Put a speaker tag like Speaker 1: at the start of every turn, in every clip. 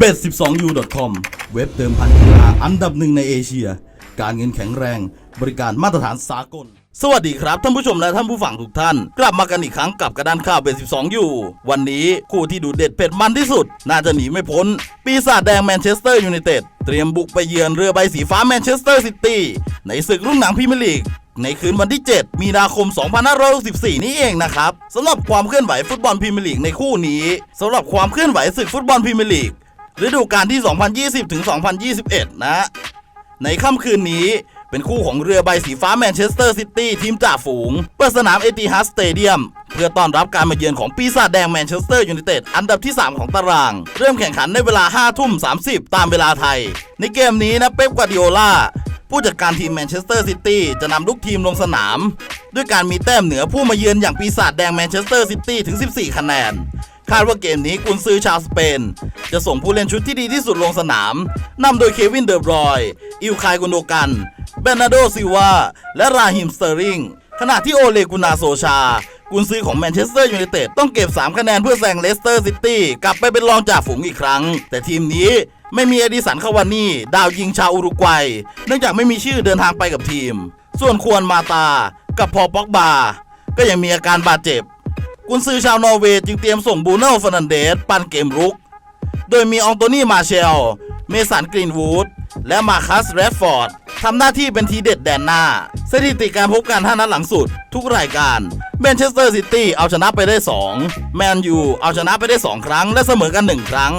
Speaker 1: b e t 1 2 u c o m เว็บเติมพันกีฬาอันดับหนึ่งในเอเชีย การเงินแข็งแรง บริการมาตรฐานสากล สวัสดีครับ ท่านผู้ชมและท่านผู้ฟังทุกท่าน กลับมากันอีกครั้งกับกระดานข่าวเบส12 อยู่ วันนี้คู่ที่ดูเด็ดเผ็ดมันที่สุด น่าจะหนีไม่พ้น ปีศาจแดงแมนเชสเตอร์ยูไนเต็ดเตรียมบุกไปเยือนเรือใบสีฟ้าแมนเชสเตอร์ซิตี้ในศึกรุ่นหนังพรีเมียร์ลีกในคืนวันที่ 7 มีนาคม 2564 นี้เองนะครับสำหรับความเคลื่อนไหวฟุตบอลพรีเมียร์ลีกในคู่นี้สำหรับความเคลื่อนไหวศึกฟุตบอลพรีเมียร์ลีก ฤดูกาลที่ 2020 ถึง 2021 นะ ในค่ำคืนนี้เป็นคู่ของเรือใบสีฟ้าแมนเชสเตอร์ซิตี้ทีมจ่าฝูง เปิดสนามเอติฮัดสเตเดียม เพื่อต้อนรับการมาเยือนของปีศาจแดงแมนเชสเตอร์ยูไนเต็ดอันดับที่ 3 ของตาราง เริ่มแข่งขันในเวลา 5 ทุ่ม 30 ตามเวลาไทย ในเกมนี้นะเป๊ปกวาดิโอลาผู้จัดการทีมแมนเชสเตอร์ซิตี้จะนำลูกทีมลงสนาม ด้วยการมีแต้มเหนือผู้มาเยือนอย่างปีศาจแดงแมนเชสเตอร์ซิตี้ถึง 14 คะแนน คาดว่าเกมนี้กุนซือชาวสเปน จะส่งผู้เล่นชุดที่ดีที่สุดลงสนามนำโดยเควินเดอบรอย อิลคายกุนโดกันเบนาโดซิวาและราฮิมสเตอริงขณะที่โอเลกุนาโซชา กุนซือของแมนเชสเตอร์ยูไนเต็ดต้องเก็บ 3 คะแนนเพื่อแซงเลสเตอร์ซิตี้กลับไปเป็นรองจ่าฝูงอีกครั้ง แต่ทีมนี้ไม่มีเอดิสันคาวานี่ ดาวยิงชาวอุรุกวัย เนื่องจากไม่มีชื่อเดินทางไปกับทีม ส่วนควรมาตา กับพอป็อกบา ก็ยังมีอาการบาดเจ็บ กุนซือชาวนอร์เวย์จึงเตรียมส่งบูโน่ฟอนันเดสปั้นเกมรุก โดยมีอองโตนี่มาเชล เมสันกรีนวูด และมาคัสแรดฟอร์ดทำหน้าที่เป็นทีเด็ดแดนหน้า สถิติการพบกันท่านัดหลังสุด ทุกรายการแมนเชสเตอร์ซิตี้เอาชนะไปได้ 2 แมนยูเอาชนะไปได้ 2 ครั้ง และเสมอกัน 1 ครั้ง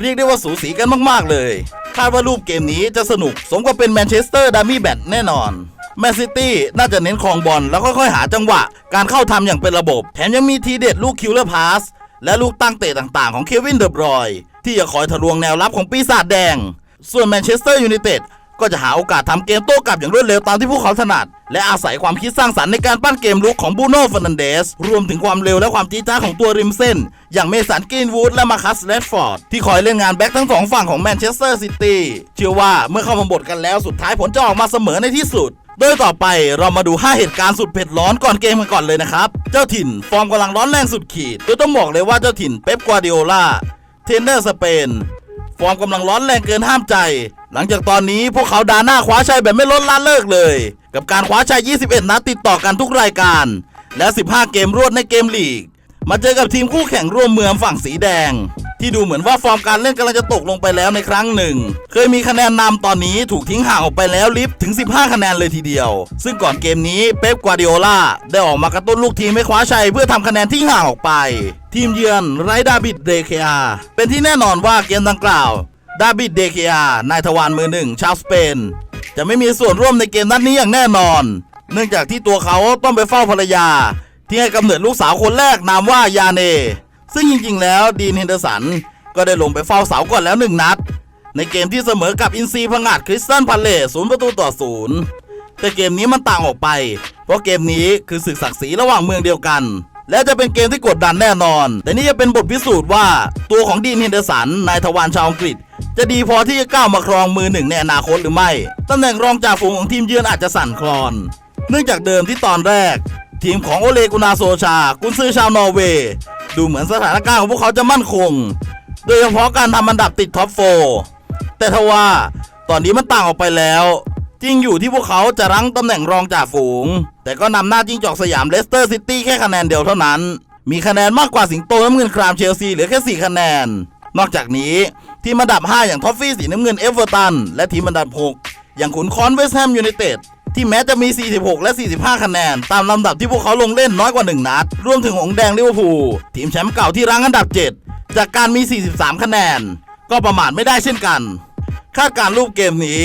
Speaker 1: เรียกได้ว่าสูสีกันมาก ๆ เลย คาดว่ารูปเกมนี้จะสนุกสมกับเป็นแมนเชสเตอร์ดามี่แบทแน่นอน แมนซิตี้น่าจะเน้นครองบอลแล้วค่อยๆหาจังหวะ การเข้าทำอย่างเป็นระบบ แถมยังมีทีเด็ดลูกคิวเลอร์พาสและลูกตั้งเตะต่างๆ ของเควินเดอบรอยที่จะคอยทะลวงแนวรับของปีศาจแดง ส่วนแมนเชสเตอร์ยูไนเต็ดก็จะหาโอกาสทำเกมโต้กลับอย่างรวดเร็วตามที่พวกเขาถนัด และอาศัยความคิดสร้างสรรค์ในการปั้นเกมลุกของบูโน่ฟอนันเดส รวมถึงความเร็วและความจี๊ดจ้าของตัวริมเส้น อย่างเมสันกรีนวูดและมาคัสแรดฟอร์ด ที่คอยเล่นงานแบ็คทั้งสองฝั่งของแมนเชสเตอร์ซิตี้เชื่อว่าเมื่อเข้ามาบทกันแล้วสุดท้ายผลจะออกมาเสมอในที่สุด โดยต่อไปเรามาดู 5 เหตุการณ์สุดเผ็ดร้อนก่อนเกมกันก่อนเลยนะครับ เจ้าถิ่นฟอร์มกำลังร้อนแรงสุดขีดโดยต้องบอกเลยว่าเจ้าถิ่นเป๊ปกวาดิโอลาเทรนเนอร์สเปน ฟอร์มกำลังร้อนแรงเกินห้ามใจ หลังจากตอนนี้พวกเขาดาหน้าคว้าชัยแบบไม่ลดละเลิกเลย กับการคว้าชัย 21 นัดติดต่อกันทุกรายการ และ 15 เกมรวดในเกมลีก มาเจอกับทีมคู่แข่งร่วมเมืองฝั่งสีแดง ที่ดูเหมือนว่าฟอร์มการเล่นกำลังจะตกลงไปแล้วในครั้งหนึ่ง เคยมีคะแนนนำตอนนี้ถูกทิ้งห่างออกไปแล้วลิฟต์ถึง 15 คะแนนเลยทีเดียว ซึ่งก่อนเกมนี้เป๊ปกวาดิโอลาได้ออกมากระตุ้นลูกทีมให้คว้าชัยเพื่อทำคะแนนที่ห่างออกไป ทีมเยือนไร้ดาบิดเดเคอาเป็นที่แน่นอนว่าเกมดังกล่าวดาบิดเดเคอานายทวารมือหนึ่งชาวสเปน จะไม่มีส่วนร่วมในเกมนัดนี้อย่างแน่นอน เนื่องจากที่ตัวเขาต้องไปเฝ้าภรรยา ที่ให้กำเนิดลูกสาวคนแรกนามว่ายาเน ซึ่งจริงๆ แล้วดีนเฮนเดอร์สันก็ได้ลงไปเฝ้าเสาก่อนแล้วหนึ่งนัด ในเกมที่เสมอกับอินซีพังอาดคริสตันพาเลสศูนย์ประตูต่อศูนย์แต่เกมนี้มันต่างออกไป เพราะเกมนี้คือศึกศักดิ์ศรีระหว่างเมืองเดียวกัน และจะเป็นเกมที่กดดันแน่นอน แต่นี่จะเป็นบทพิสูจน์ว่าตัวของดีนเฮนเดอร์สันนายทวารชาวอังกฤษ จะดีพอที่จะก้าวมาครองมือหนึ่งในอนาคตหรือไม่ตำแหน่งรองจ่าฝูงของทีมเยือนอาจจะสั่นคลอน เนื่องจากเดิมที่ตอนแรก ทีมของโอเลกุนาโซชา กุนซือชาวนอร์เวย์ ดูเหมือนสถานการณ์ของพวกเขาจะมั่นคง โดยเฉพาะการทำอันดับติดท็อปโฟร์แต่ทว่าตอนนี้มันต่างออกไปแล้ว จริงอยู่ที่พวกเขาจะรั้งตำแหน่งรองจ่าฝูง แต่ก็นำหน้าจิ้งจอกสยามเลสเตอร์ซิตี้แค่คะแนนเดียวเท่านั้น มีคะแนนมากกว่าสิงโตน้ำเงินครามเชลซีเหลือแค่ 4 คะแนน นอกจากนี้ทีมอันดับ 5 อย่างท็อฟฟี่สีน้ำเงินเอเวอร์ตันและทีมอันดับ 6 อย่างขุนคอนเวสต์แฮมยูไนเต็ด ที่แม้จะมี 46 และ 45 คะแนน ตามลำดับที่พวกเขาลงเล่นน้อยกว่า 1 นัด รวมถึงหงแดงลิเวอร์พูลทีมแชมป์เก่าที่รั้งอันดับ 7 จากการมี 43 คะแนน ก็ประมาทไม่ได้เช่นกัน คาดการรูปเกมนี้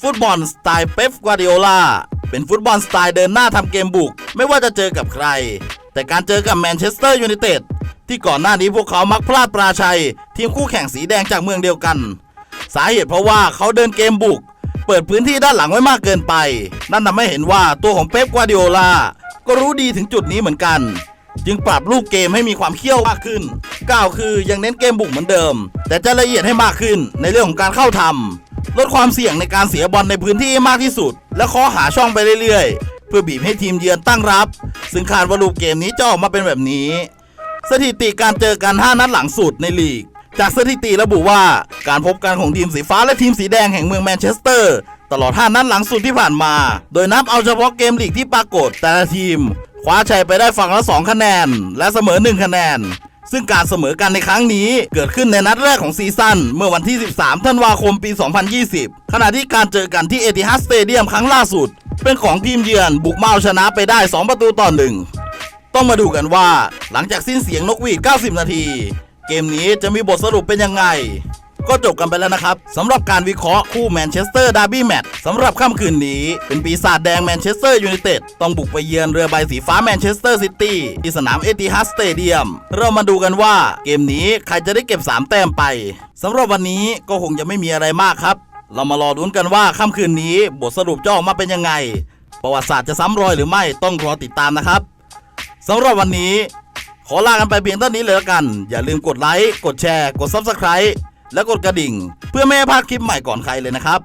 Speaker 1: ฟุตบอลสไตล์เป๊ปกวาดิโอลาเป็นฟุตบอลสไตล์เดินหน้าทำเกมบุก ไม่ว่าจะเจอกับใคร แต่การเจอกับแมนเชสเตอร์ยูไนเต็ดที่ก่อนหน้านี้พวกเขามักพลาดปราชัย ทีมคู่แข่งสีแดงจากเมืองเดียวกัน สาเหตุเพราะว่าเขาเดินเกมบุก เปิดพื้นที่ด้านหลังไว้มากเกินไป นั่นทำให้เห็นว่าตัวของเป๊ปกวาดิโอลาก็รู้ดีถึงจุดนี้เหมือนกัน จึงปรับรูปเกมให้มีความเขี้ยวมากขึ้นกล่าวคือยังเน้นเกมบุกเหมือนเดิม แต่จะละเอียดให้มากขึ้นในเรื่องของการเข้าทำลดความเสี่ยงในการเสียบอลในพื้นที่มากที่สุด และเคาะหาช่องไปเรื่อยๆ เพื่อบีบให้ทีมเยือนตั้งรับ ซึ่งคาดว่ารูปเกมนี้จะออกมาเป็นแบบนี้ สถิติการเจอกัน 5 นัดหลังสุดในลีก จากสถิติระบุว่าการพบกันของทีมสีฟ้าและทีมสีแดงแห่งเมืองแมนเชสเตอร์ ตลอด 5 นัดหลังสุดที่ผ่านมา โดยนับเอาเฉพาะเกมลีกที่ปรากฏแต่ละทีม คว้าชัยไปได้ฝั่งละ 2 คะแนน และเสมอ 1 คะแนน ซึ่งการเสมอกันในครั้งนี้เกิดขึ้นในนัดแรกของซีซั่นเมื่อวันที่ 13 ธันวาคมปี 2020 ขณะที่การเจอกันที่เอติฮัดสเตเดียมครั้งล่าสุด เป็นของทีมเยือนบุกมาเอาชนะไปได้ 2 ประตูต่อหนึ่งต้องมาดูกันว่า หลังจากสิ้นเสียงนกหวีด 90 นาที เกมนี้จะมีบทสรุปเป็นยังไง ก็จบกันไปแล้วนะครับสำหรับการวิเคราะห์คู่แมนเชสเตอร์ดาร์บี้แมตช์สำหรับค่ำคืนนี้ เป็นปีศาจแดงแมนเชสเตอร์ยูไนเต็ดต้องบุกไปเยือนเรือใบสีฟ้าแมนเชสเตอร์ซิตี้ที่สนามเอติฮัดสเตเดียมเรามาดูกันว่าเกมนี้ใครจะได้เก็บ 3 แต้มไปสำหรับวันนี้ก็คงจะไม่มีอะไรมากครับ เรามารอลุ้นกันว่าค่ำคืนนี้บทสรุปจะออกมาเป็นยังไง ประวัติศาสตร์จะซ้ำรอยหรือไม่ต้องรอติดตามนะครับสำหรับวันนี้ ขอลากันไปเพียงเท่านี้เลยละกัน อย่าลืมกดไลค์ กดแชร์ กด Subscribe และกดกระดิ่ง เพื่อไม่ให้พลาดคลิปใหม่ก่อนใครเลยนะครับ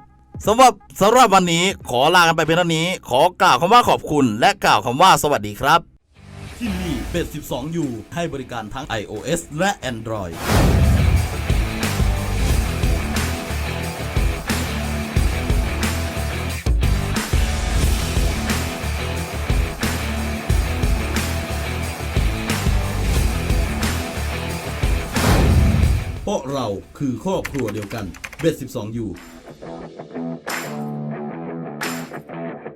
Speaker 1: สำหรับสำหรับวันนี้ขอลากันไปเพียงเท่านี้ ขอกล่าวคำว่าขอบคุณ และกล่าวคำว่าสวัสดีครับ ที่นี่เบ็ด12 u ให้บริการทั้ง iOS และ Android ราะเราคือครอบครัวเดียวกันเบ็ด12 u